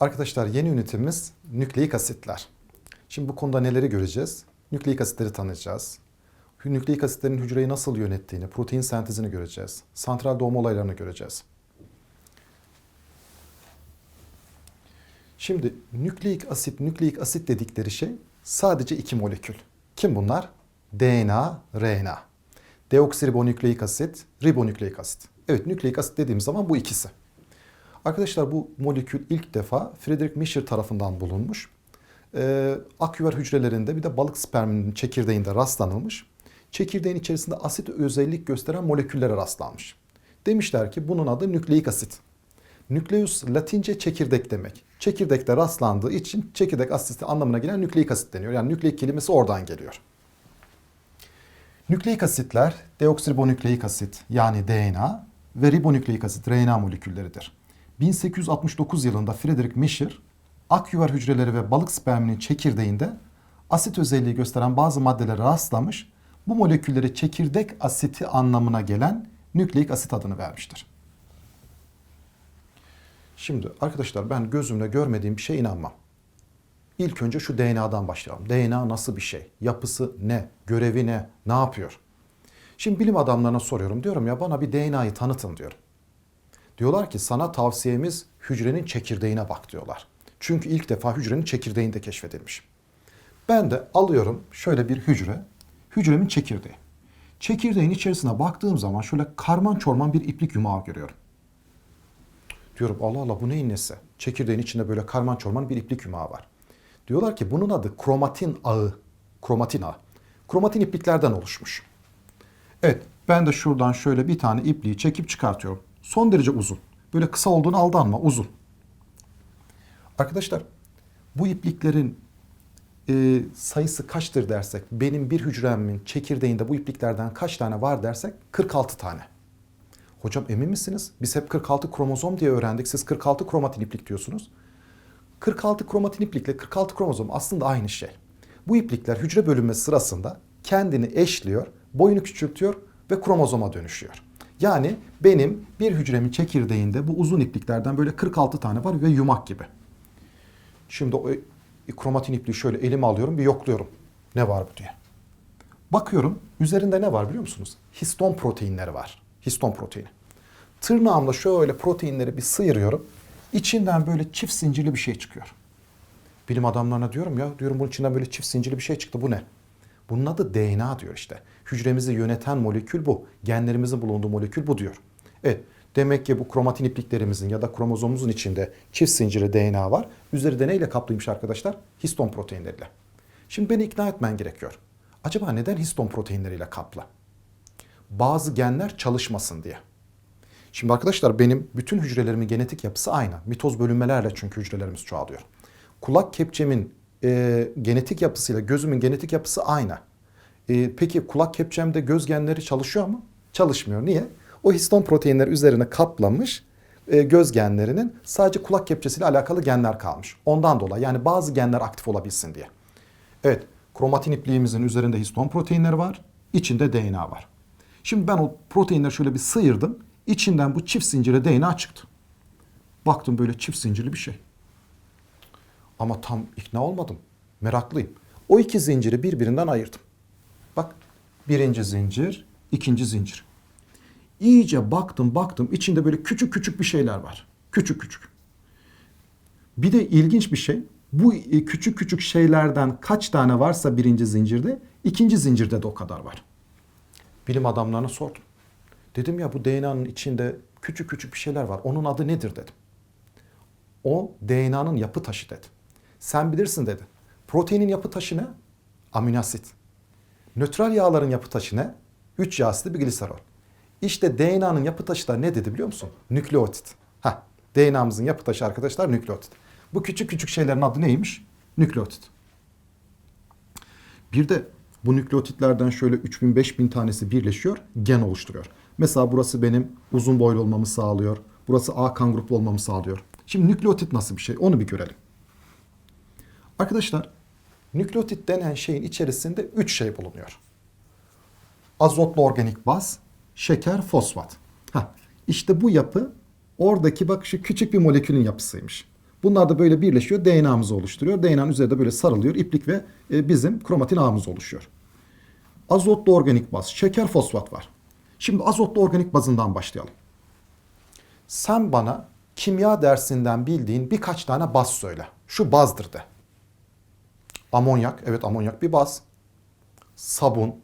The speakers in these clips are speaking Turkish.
Arkadaşlar yeni ünitemiz nükleik asitler. Şimdi bu konuda neleri göreceğiz? Nükleik asitleri tanıyacağız. Nükleik asitlerin hücreyi nasıl yönettiğini, protein sentezini göreceğiz. Santral doğum olaylarını göreceğiz. Şimdi nükleik asit, nükleik asit dedikleri şey sadece iki molekül. Kim bunlar? DNA, RNA. Deoksiribonükleik asit, ribonükleik asit. Evet nükleik asit dediğimiz zaman bu ikisi. Arkadaşlar bu molekül ilk defa Friedrich Mischer tarafından bulunmuş. Ee, aküver hücrelerinde bir de balık sperminin çekirdeğinde rastlanılmış. Çekirdeğin içerisinde asit özellik gösteren moleküllere rastlanmış. Demişler ki bunun adı nükleik asit. Nükleus latince çekirdek demek. Çekirdekte rastlandığı için çekirdek asiti anlamına gelen nükleik asit deniyor. Yani nükleik kelimesi oradan geliyor. Nükleik asitler deoksiribonükleik asit yani DNA ve ribonükleik asit RNA molekülleridir. 1869 yılında Friedrich Mischer akyuvar hücreleri ve balık sperminin çekirdeğinde asit özelliği gösteren bazı maddelere rastlamış. Bu molekülleri çekirdek asiti anlamına gelen nükleik asit adını vermiştir. Şimdi arkadaşlar ben gözümle görmediğim bir şeye inanmam. İlk önce şu DNA'dan başlayalım. DNA nasıl bir şey? Yapısı ne? Görevi ne? Ne yapıyor? Şimdi bilim adamlarına soruyorum. Diyorum ya bana bir DNA'yı tanıtın diyorum. Diyorlar ki sana tavsiyemiz hücrenin çekirdeğine bak diyorlar. Çünkü ilk defa hücrenin çekirdeğinde keşfedilmiş. Ben de alıyorum şöyle bir hücre. Hücremin çekirdeği. Çekirdeğin içerisine baktığım zaman şöyle karman çorman bir iplik yumağı görüyorum. Diyorum Allah Allah bu neyin nesi? Çekirdeğin içinde böyle karman çorman bir iplik yumağı var. Diyorlar ki bunun adı kromatin ağı. Kromatin ağı. Kromatin ipliklerden oluşmuş. Evet ben de şuradan şöyle bir tane ipliği çekip çıkartıyorum. Son derece uzun. Böyle kısa olduğunu aldanma uzun. Arkadaşlar bu ipliklerin e, sayısı kaçtır dersek benim bir hücremin çekirdeğinde bu ipliklerden kaç tane var dersek 46 tane. Hocam emin misiniz? Biz hep 46 kromozom diye öğrendik. Siz 46 kromatin iplik diyorsunuz. 46 kromatin iplikle 46 kromozom aslında aynı şey. Bu iplikler hücre bölünmesi sırasında kendini eşliyor, boyunu küçültüyor ve kromozoma dönüşüyor. Yani benim bir hücremin çekirdeğinde bu uzun ipliklerden böyle 46 tane var ve yumak gibi. Şimdi o kromatin ipliği şöyle elime alıyorum bir yokluyorum. Ne var bu diye. Bakıyorum üzerinde ne var biliyor musunuz? Histon proteinleri var. Histon proteini. Tırnağımla şöyle proteinleri bir sıyırıyorum. İçinden böyle çift zincirli bir şey çıkıyor. Bilim adamlarına diyorum ya diyorum bunun içinden böyle çift zincirli bir şey çıktı bu ne? Bunun adı DNA diyor işte. Hücremizi yöneten molekül bu. Genlerimizin bulunduğu molekül bu diyor. Evet demek ki bu kromatin ipliklerimizin ya da kromozomumuzun içinde çift zincirli DNA var. Üzeri neyle kaplıymış arkadaşlar? Histon proteinleriyle. Şimdi beni ikna etmen gerekiyor. Acaba neden histon proteinleriyle kaplı? Bazı genler çalışmasın diye. Şimdi arkadaşlar benim bütün hücrelerimin genetik yapısı aynı. Mitoz bölünmelerle çünkü hücrelerimiz çoğalıyor. Kulak kepçemin e, genetik yapısıyla gözümün genetik yapısı aynı. E, peki kulak kepçemde göz genleri çalışıyor mu? Çalışmıyor. Niye? O histon proteinler üzerine kaplamış e, göz genlerinin sadece kulak kepçesiyle alakalı genler kalmış. Ondan dolayı yani bazı genler aktif olabilsin diye. Evet kromatin ipliğimizin üzerinde histon proteinleri var. içinde DNA var. Şimdi ben o proteinleri şöyle bir sıyırdım. İçinden bu çift zincirli DNA çıktı. Baktım böyle çift zincirli bir şey. Ama tam ikna olmadım. Meraklıyım. O iki zinciri birbirinden ayırdım. Bak birinci zincir, ikinci zincir. İyice baktım baktım içinde böyle küçük küçük bir şeyler var. Küçük küçük. Bir de ilginç bir şey. Bu küçük küçük şeylerden kaç tane varsa birinci zincirde, ikinci zincirde de o kadar var. Bilim adamlarına sordum. Dedim ya bu DNA'nın içinde küçük küçük bir şeyler var. Onun adı nedir dedim. O DNA'nın yapı taşı dedi. Sen bilirsin dedi. Proteinin yapı taşı ne? Amino asit. Nötral yağların yapı taşı ne? 3 yağ asidi bir gliserol. İşte DNA'nın yapı taşı da ne dedi biliyor musun? Nükleotit. Ha, DNA'mızın yapı taşı arkadaşlar nükleotit. Bu küçük küçük şeylerin adı neymiş? Nükleotit. Bir de bu nükleotitlerden şöyle 3000-5000 tanesi birleşiyor, gen oluşturuyor. Mesela burası benim uzun boylu olmamı sağlıyor. Burası A kan gruplu olmamı sağlıyor. Şimdi nükleotit nasıl bir şey? Onu bir görelim. Arkadaşlar nükleotit denen şeyin içerisinde üç şey bulunuyor. Azotlu organik baz, şeker, fosfat. Ha, işte bu yapı oradaki bak şu küçük bir molekülün yapısıymış. Bunlar da böyle birleşiyor, DNA'mızı oluşturuyor. DNA'nın üzerinde böyle sarılıyor, iplik ve e, bizim kromatin ağımız oluşuyor. Azotlu organik baz, şeker, fosfat var. Şimdi azotlu organik bazından başlayalım. Sen bana kimya dersinden bildiğin birkaç tane baz söyle. Şu bazdır de. Amonyak, evet amonyak bir baz. Sabun,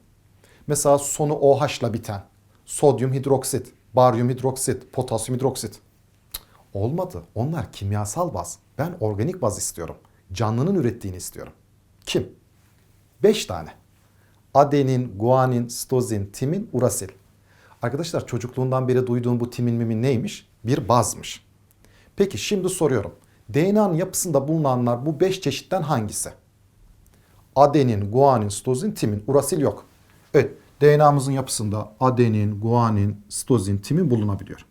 mesela sonu OH ile biten. Sodyum hidroksit, baryum hidroksit, potasyum hidroksit. Olmadı. Onlar kimyasal baz. Ben organik baz istiyorum. Canlının ürettiğini istiyorum. Kim? Beş tane. Adenin, guanin, sitozin, timin, urasil. Arkadaşlar çocukluğundan beri duyduğum bu timin mimin neymiş? Bir bazmış. Peki şimdi soruyorum. DNA'nın yapısında bulunanlar bu beş çeşitten hangisi? Adenin, guanin, sitozin, timin. Urasil yok. Evet, DNA'mızın yapısında adenin, guanin, sitozin, timin bulunabiliyor.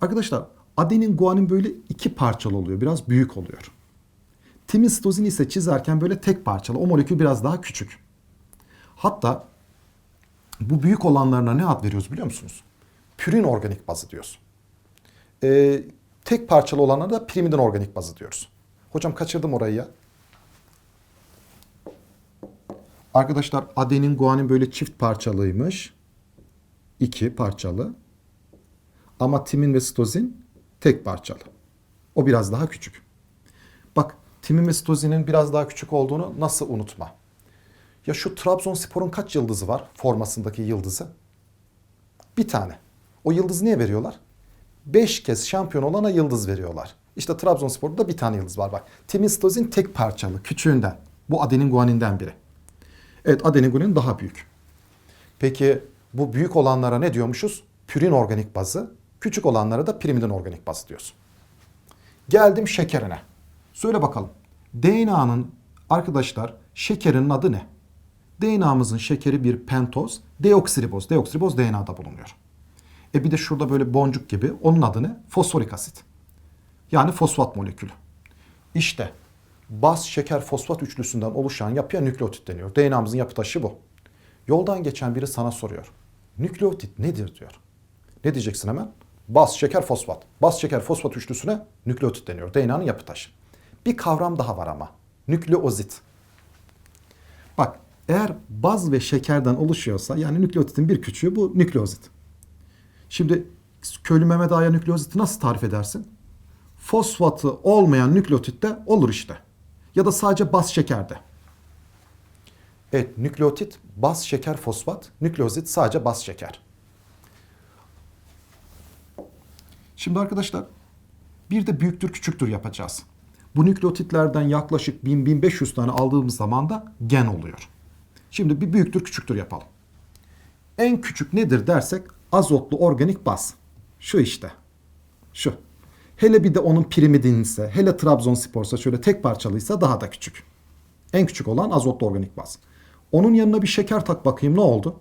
Arkadaşlar adenin, guanin böyle iki parçalı oluyor. Biraz büyük oluyor. Timin, sitozin ise çizerken böyle tek parçalı. O molekül biraz daha küçük. Hatta bu büyük olanlarına ne ad veriyoruz biliyor musunuz? Pürin organik bazı diyoruz. Ee, tek parçalı olanlara da pirimidin organik bazı diyoruz. Hocam kaçırdım orayı ya. Arkadaşlar adenin guanin böyle çift parçalıymış. İki parçalı. Ama timin ve sitozin tek parçalı. O biraz daha küçük. Bak timin ve sitozinin biraz daha küçük olduğunu nasıl unutma. Ya şu Trabzonspor'un kaç yıldızı var formasındaki yıldızı? Bir tane. O yıldızı niye veriyorlar? Beş kez şampiyon olana yıldız veriyorlar. İşte Trabzonspor'da da bir tane yıldız var bak. Timin sitozin tek parçalı, küçüğünden. Bu adenin guaninden biri. Evet adenin guanin daha büyük. Peki bu büyük olanlara ne diyormuşuz? Pürin organik bazı. Küçük olanlara da pirimidin organik bazı diyoruz. Geldim şekerine. Söyle bakalım. DNA'nın arkadaşlar şekerinin adı ne? DNA'mızın şekeri bir pentoz, deoksiriboz. Deoksiriboz DNA'da bulunuyor. E bir de şurada böyle boncuk gibi onun adı ne? Fosforik asit. Yani fosfat molekülü. İşte baz şeker fosfat üçlüsünden oluşan yapıya nükleotit deniyor. DNA'mızın yapı taşı bu. Yoldan geçen biri sana soruyor. Nükleotit nedir diyor. Ne diyeceksin hemen? Baz şeker fosfat. Baz şeker fosfat üçlüsüne nükleotit deniyor. DNA'nın yapı taşı. Bir kavram daha var ama. Nükleozit. Bak eğer baz ve şekerden oluşuyorsa yani nükleotitin bir küçüğü bu nükleozit. Şimdi köylü Mehmet Ağa'ya nükleoziti nasıl tarif edersin? Fosfatı olmayan nükleotitte olur işte. Ya da sadece baz şekerde. Evet nükleotit baz şeker fosfat, nükleozit sadece baz şeker. Şimdi arkadaşlar bir de büyüktür küçüktür yapacağız. Bu nükleotitlerden yaklaşık 1000-1500 tane aldığımız zaman da gen oluyor. Şimdi bir büyüktür küçüktür yapalım. En küçük nedir dersek azotlu organik baz. Şu işte. Şu. Hele bir de onun pirimidinse, hele Trabzonspor'sa şöyle tek parçalıysa daha da küçük. En küçük olan azotlu organik baz. Onun yanına bir şeker tak bakayım ne oldu?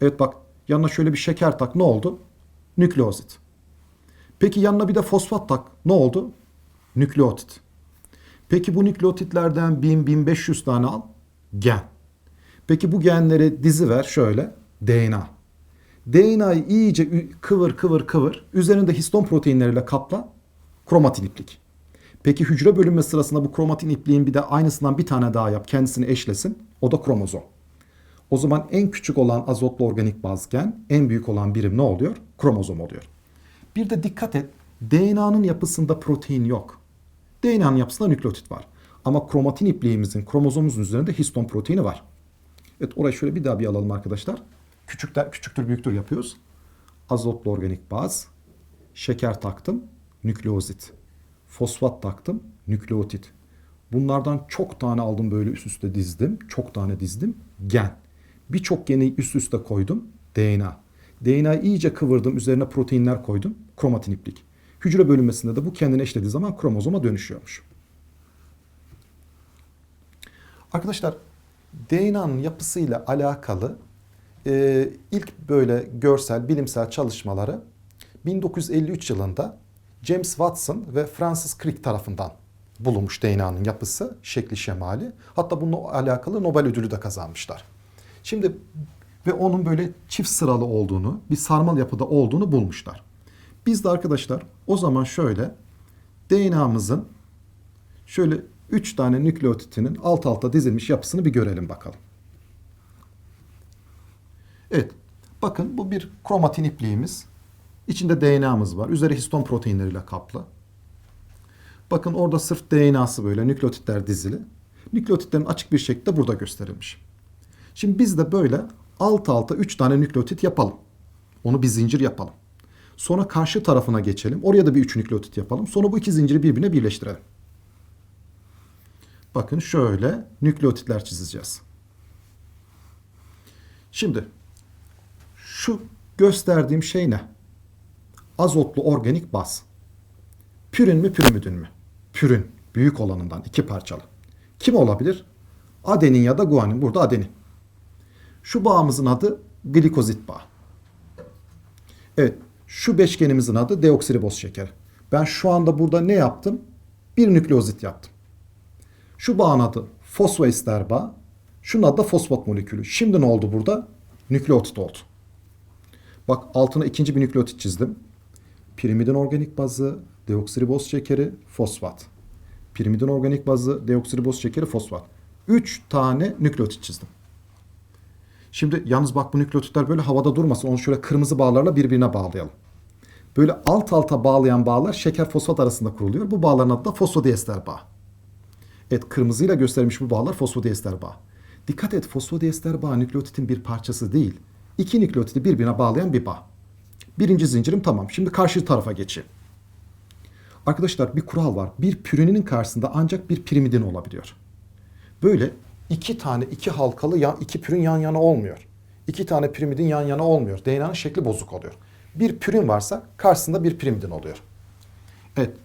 Evet bak yanına şöyle bir şeker tak ne oldu? Nükleozit. Peki yanına bir de fosfat tak ne oldu? Nükleotit. Peki bu nükleotitlerden 1000-1500 tane al. Gen. Peki bu genleri dizi ver şöyle. DNA. DNA'yı iyice kıvır kıvır kıvır. Üzerinde histon proteinleriyle kapla. Kromatin iplik. Peki hücre bölünme sırasında bu kromatin ipliğin bir de aynısından bir tane daha yap. Kendisini eşlesin. O da kromozom. O zaman en küçük olan azotlu organik baz gen, en büyük olan birim ne oluyor? Kromozom oluyor. Bir de dikkat et. DNA'nın yapısında protein yok. DNA'nın yapısında nükleotit var. Ama kromatin ipliğimizin, kromozomumuzun üzerinde histon proteini var. Evet orayı şöyle bir daha bir alalım arkadaşlar. Küçükler, küçüktür büyüktür yapıyoruz. Azotlu organik baz. Şeker taktım. Nükleozit. Fosfat taktım. Nükleotit. Bunlardan çok tane aldım böyle üst üste dizdim. Çok tane dizdim. Gen. Birçok geni üst üste koydum. DNA. DNA'yı iyice kıvırdım. Üzerine proteinler koydum. Kromatin iplik. Hücre bölünmesinde de bu kendine eşlediği zaman kromozoma dönüşüyormuş. Arkadaşlar DNA'nın yapısıyla alakalı e, ilk böyle görsel bilimsel çalışmaları 1953 yılında James Watson ve Francis Crick tarafından bulunmuş DNA'nın yapısı, şekli şemali. Hatta bununla alakalı Nobel ödülü de kazanmışlar. Şimdi ve onun böyle çift sıralı olduğunu, bir sarmal yapıda olduğunu bulmuşlar. Biz de arkadaşlar o zaman şöyle DNA'mızın şöyle 3 tane nükleotitinin alt alta dizilmiş yapısını bir görelim bakalım. Evet. Bakın bu bir kromatin ipliğimiz. İçinde DNA'mız var. Üzeri histon proteinleriyle kaplı. Bakın orada sırf DNA'sı böyle nükleotitler dizili. Nükleotitlerin açık bir şekilde burada gösterilmiş. Şimdi biz de böyle alt alta 3 tane nükleotit yapalım. Onu bir zincir yapalım. Sonra karşı tarafına geçelim. Oraya da bir 3 nükleotit yapalım. Sonra bu iki zinciri birbirine birleştirelim. Bakın şöyle nükleotitler çizeceğiz. Şimdi şu gösterdiğim şey ne? Azotlu organik baz. Pürin mi pürimidin mi? Pürin. Büyük olanından iki parçalı. Kim olabilir? Adenin ya da guanin. Burada adenin. Şu bağımızın adı glikozit bağı. Evet. Şu beşgenimizin adı deoksiriboz şekeri. Ben şu anda burada ne yaptım? Bir nükleozit yaptım. Şu bağın adı fosfoester bağı. Şunun adı da fosfat molekülü. Şimdi ne oldu burada? Nükleotit oldu. Bak altına ikinci bir nükleotit çizdim. Pirimidin organik bazı, deoksiriboz şekeri, fosfat. Pirimidin organik bazı, deoksiriboz şekeri, fosfat. Üç tane nükleotit çizdim. Şimdi yalnız bak bu nükleotitler böyle havada durmasın. Onu şöyle kırmızı bağlarla birbirine bağlayalım. Böyle alt alta bağlayan bağlar şeker fosfat arasında kuruluyor. Bu bağların adı da fosfodiester bağı. Evet kırmızıyla gösterilmiş bu bağlar fosfodiester bağı. Dikkat et fosfodiester bağı nükleotitin bir parçası değil. İki nükleotidi birbirine bağlayan bir bağ. Birinci zincirim tamam. Şimdi karşı tarafa geçeyim. Arkadaşlar bir kural var. Bir pürininin karşısında ancak bir pirimidin olabiliyor. Böyle iki tane iki halkalı yan, iki pürin yan yana olmuyor. İki tane pirimidin yan yana olmuyor. DNA'nın şekli bozuk oluyor. Bir pürin varsa karşısında bir pirimidin oluyor. Evet.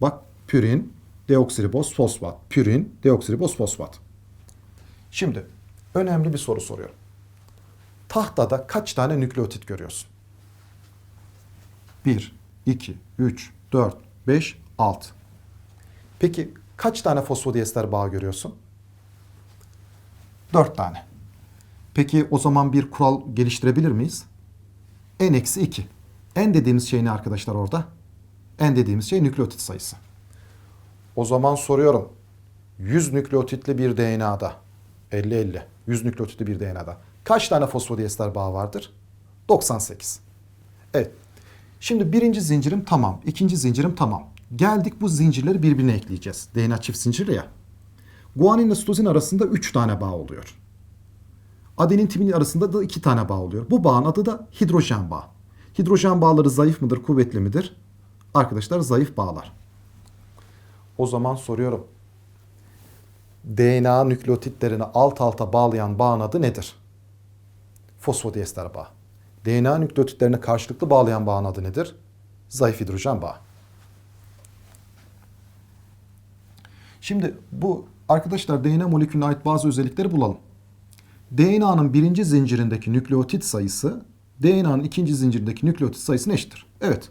Bak pürin, deoksiriboz, fosfat. Pürin, deoksiriboz, fosfat. Şimdi önemli bir soru soruyorum. Tahtada kaç tane nükleotit görüyorsun? 1, 2, 3, 4, 5, 6. Peki kaç tane fosfodiester bağı görüyorsun? 4 tane. Peki o zaman bir kural geliştirebilir miyiz? N eksi 2. N dediğimiz şey ne arkadaşlar orada? N dediğimiz şey nükleotit sayısı. O zaman soruyorum. 100 nükleotitli bir DNA'da 50-50. 100 nükleotitli bir DNA'da. Kaç tane fosfodiester bağı vardır? 98. Evet. Şimdi birinci zincirim tamam. ikinci zincirim tamam. Geldik bu zincirleri birbirine ekleyeceğiz. DNA çift zincirli ya. Guanin ile sitozin arasında 3 tane bağ oluyor. Adenin timin arasında da 2 tane bağ oluyor. Bu bağın adı da hidrojen bağı. Hidrojen bağları zayıf mıdır, kuvvetli midir? Arkadaşlar zayıf bağlar. O zaman soruyorum. DNA nükleotitlerini alt alta bağlayan bağın adı nedir? Fosfodiester bağı. DNA nükleotitlerini karşılıklı bağlayan bağın adı nedir? Zayıf hidrojen bağı. Şimdi bu arkadaşlar DNA molekülüne ait bazı özellikleri bulalım. DNA'nın birinci zincirindeki nükleotit sayısı DNA'nın ikinci zincirindeki nükleotit sayısına eşittir. Evet.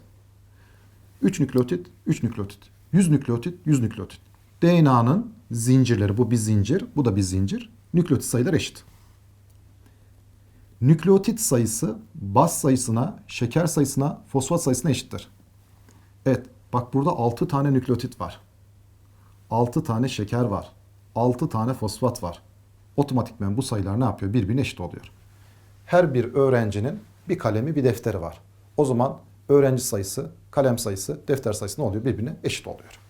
3 nükleotit, 3 nükleotit. 100 nükleotit, 100 nükleotit. DNA'nın zincirleri, bu bir zincir, bu da bir zincir. Nükleotit sayıları eşit. Nükleotit sayısı baz sayısına, şeker sayısına, fosfat sayısına eşittir. Evet, bak burada 6 tane nükleotit var. 6 tane şeker var. 6 tane fosfat var. Otomatikmen bu sayılar ne yapıyor? Birbirine eşit oluyor. Her bir öğrencinin bir kalemi, bir defteri var. O zaman öğrenci sayısı, kalem sayısı, defter sayısı ne oluyor? Birbirine eşit oluyor.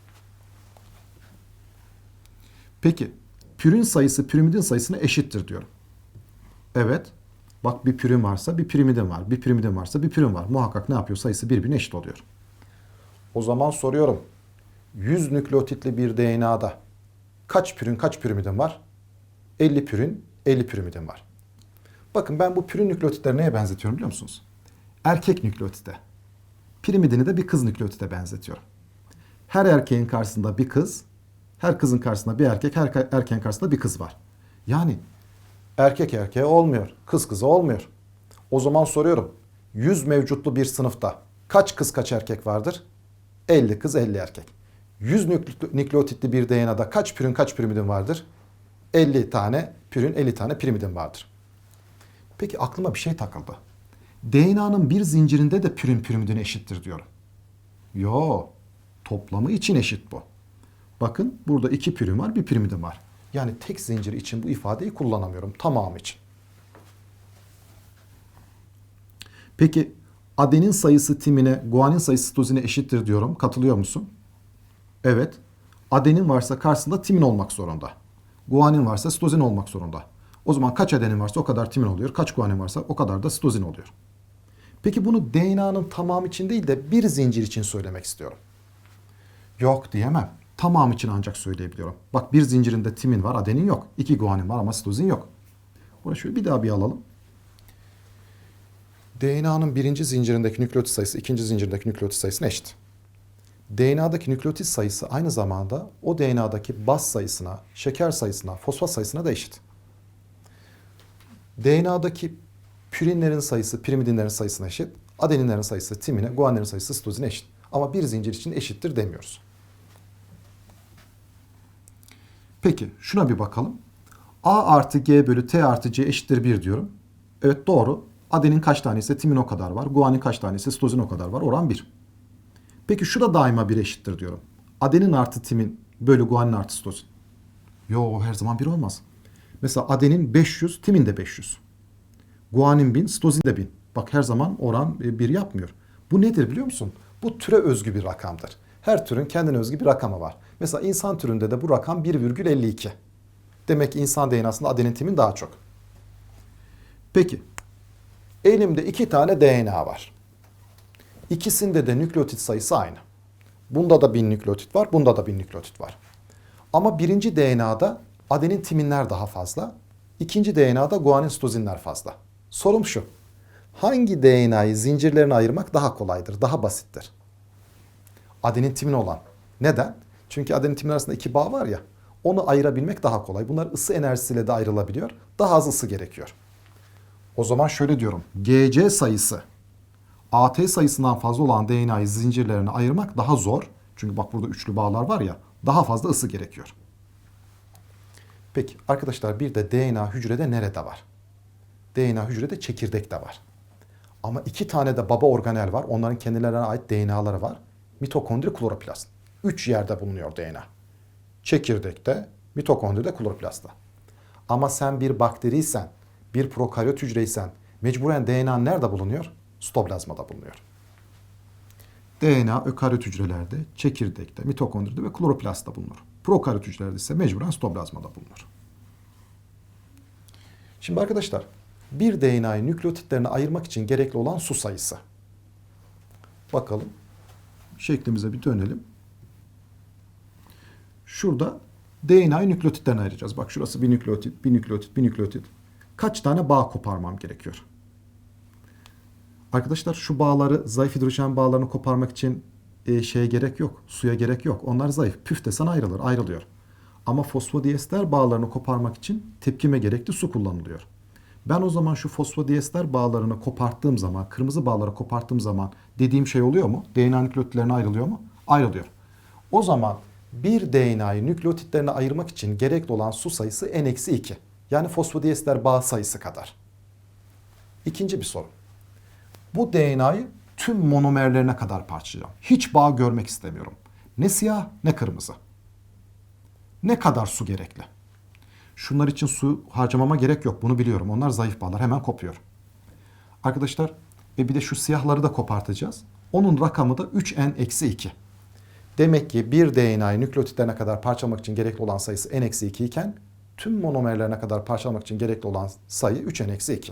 Peki, pürin sayısı pirimidin sayısına eşittir diyorum. Evet. Bak bir pürin varsa bir pirimidin var. Bir pirimidin varsa bir pürin var. Muhakkak ne yapıyor? Sayısı birbirine eşit oluyor. O zaman soruyorum. 100 nükleotitli bir DNA'da kaç pürin kaç pirimidin var? 50 pürin 50 pirimidin var. Bakın ben bu pürin nükleotitleri neye benzetiyorum biliyor musunuz? Erkek nükleotite. Pirimidini de bir kız nükleotite benzetiyorum. Her erkeğin karşısında bir kız, her kızın karşısında bir erkek, her erkeğin karşısında bir kız var. Yani erkek erkeğe olmuyor, kız kıza olmuyor. O zaman soruyorum. 100 mevcutlu bir sınıfta kaç kız kaç erkek vardır? 50 kız 50 erkek. 100 nükleotitli bir DNA'da kaç pürin kaç pirimidin vardır? 50 tane pürin 50 tane pirimidin vardır. Peki aklıma bir şey takıldı. DNA'nın bir zincirinde de pürin pirimidine eşittir diyorum. Yo, toplamı için eşit bu. Bakın burada iki pürim var, bir pirimidim var. Yani tek zincir için bu ifadeyi kullanamıyorum tamamı için. Peki adenin sayısı timine, guanin sayısı sitozine eşittir diyorum. Katılıyor musun? Evet. Adenin varsa karşısında timin olmak zorunda. Guanin varsa sitozin olmak zorunda. O zaman kaç adenin varsa o kadar timin oluyor. Kaç guanin varsa o kadar da sitozin oluyor. Peki bunu DNA'nın tamamı için değil de bir zincir için söylemek istiyorum. Yok diyemem. Tamam için ancak söyleyebiliyorum. Bak bir zincirinde timin var, adenin yok. İki guanin var ama sitozin yok. Bunu şöyle bir daha bir alalım. DNA'nın birinci zincirindeki nükleotit sayısı ikinci zincirindeki nükleotit sayısına eşit. DNA'daki nükleotit sayısı aynı zamanda o DNA'daki baz sayısına, şeker sayısına, fosfat sayısına da eşit. DNA'daki pürinlerin sayısı pirimidinlerin sayısına eşit. Adeninlerin sayısı timine, guaninlerin sayısı sitozine eşit. Ama bir zincir için eşittir demiyoruz. Peki şuna bir bakalım. A artı G bölü T artı C eşittir 1 diyorum. Evet doğru. Adenin kaç tane ise timin o kadar var. Guanin kaç tane ise sitozin o kadar var. Oran 1. Peki şu da daima 1 eşittir diyorum. Adenin artı timin bölü guanin artı sitozin. Yo her zaman 1 olmaz. Mesela adenin 500, timin de 500. Guanin 1000, sitozin de 1000. Bak her zaman oran 1 yapmıyor. Bu nedir biliyor musun? Bu türe özgü bir rakamdır. Her türün kendine özgü bir rakamı var. Mesela insan türünde de bu rakam 1,52. Demek ki insan DNA'sında adenin timin daha çok. Peki. Elimde iki tane DNA var. İkisinde de nükleotit sayısı aynı. Bunda da 1000 nükleotit var, bunda da 1000 nükleotit var. Ama birinci DNA'da adenin timinler daha fazla, ikinci DNA'da guanin sitozinler fazla. Sorum şu. Hangi DNA'yı zincirlerine ayırmak daha kolaydır, daha basittir? Adenin timin olan. Neden? Çünkü adenin timin arasında iki bağ var ya. Onu ayırabilmek daha kolay. Bunlar ısı enerjisiyle de ayrılabiliyor. Daha az ısı gerekiyor. O zaman şöyle diyorum. GC sayısı AT sayısından fazla olan DNA'yı zincirlerine ayırmak daha zor. Çünkü bak burada üçlü bağlar var ya. Daha fazla ısı gerekiyor. Peki arkadaşlar bir de DNA hücrede nerede var? DNA hücrede çekirdekte var. Ama iki tane de baba organel var. Onların kendilerine ait DNA'ları var. Mitokondri, kloroplast. Üç yerde bulunuyor DNA. Çekirdekte, mitokondride, kloroplastta. Ama sen bir bakteriysen, bir prokaryot hücreysen mecburen DNA nerede bulunuyor? Stoplazmada bulunuyor. DNA ökaryot hücrelerde, çekirdekte, mitokondride ve kloroplastta bulunur. Prokaryot hücrelerde ise mecburen stoplazmada bulunur. Şimdi arkadaşlar bir DNA'yı nükleotitlerine ayırmak için gerekli olan su sayısı. Bakalım. Şeklimize bir dönelim. Şurada DNA'yı nükleotitlerine ayıracağız. Bak şurası bir nükleotit, bir nükleotit, bir nükleotit. Kaç tane bağ koparmam gerekiyor? Arkadaşlar şu bağları, zayıf hidrojen bağlarını koparmak için e, şeye gerek yok. Suya gerek yok. Onlar zayıf. Püf desen ayrılır, ayrılıyor. Ama fosfodiester bağlarını koparmak için tepkime gerekli su kullanılıyor. Ben o zaman şu fosfodiester bağlarını koparttığım zaman, kırmızı bağları koparttığım zaman dediğim şey oluyor mu? DNA nükleotitlerine ayrılıyor mu? Ayrılıyor. O zaman bir DNA'yı nükleotitlerine ayırmak için gerekli olan su sayısı n-2. Yani fosfodiester bağ sayısı kadar. İkinci bir soru. Bu DNA'yı tüm monomerlerine kadar parçalayacağım. Hiç bağ görmek istemiyorum. Ne siyah ne kırmızı. Ne kadar su gerekli? Şunlar için su harcamama gerek yok. Bunu biliyorum. Onlar zayıf bağlar. Hemen kopuyor. Arkadaşlar ve bir de şu siyahları da kopartacağız. Onun rakamı da 3n-2. Demek ki bir DNA'yı nükleotitlerine kadar parçalamak için gerekli olan sayısı n-2 iken tüm monomerlerine kadar parçalamak için gerekli olan sayı 3n-2.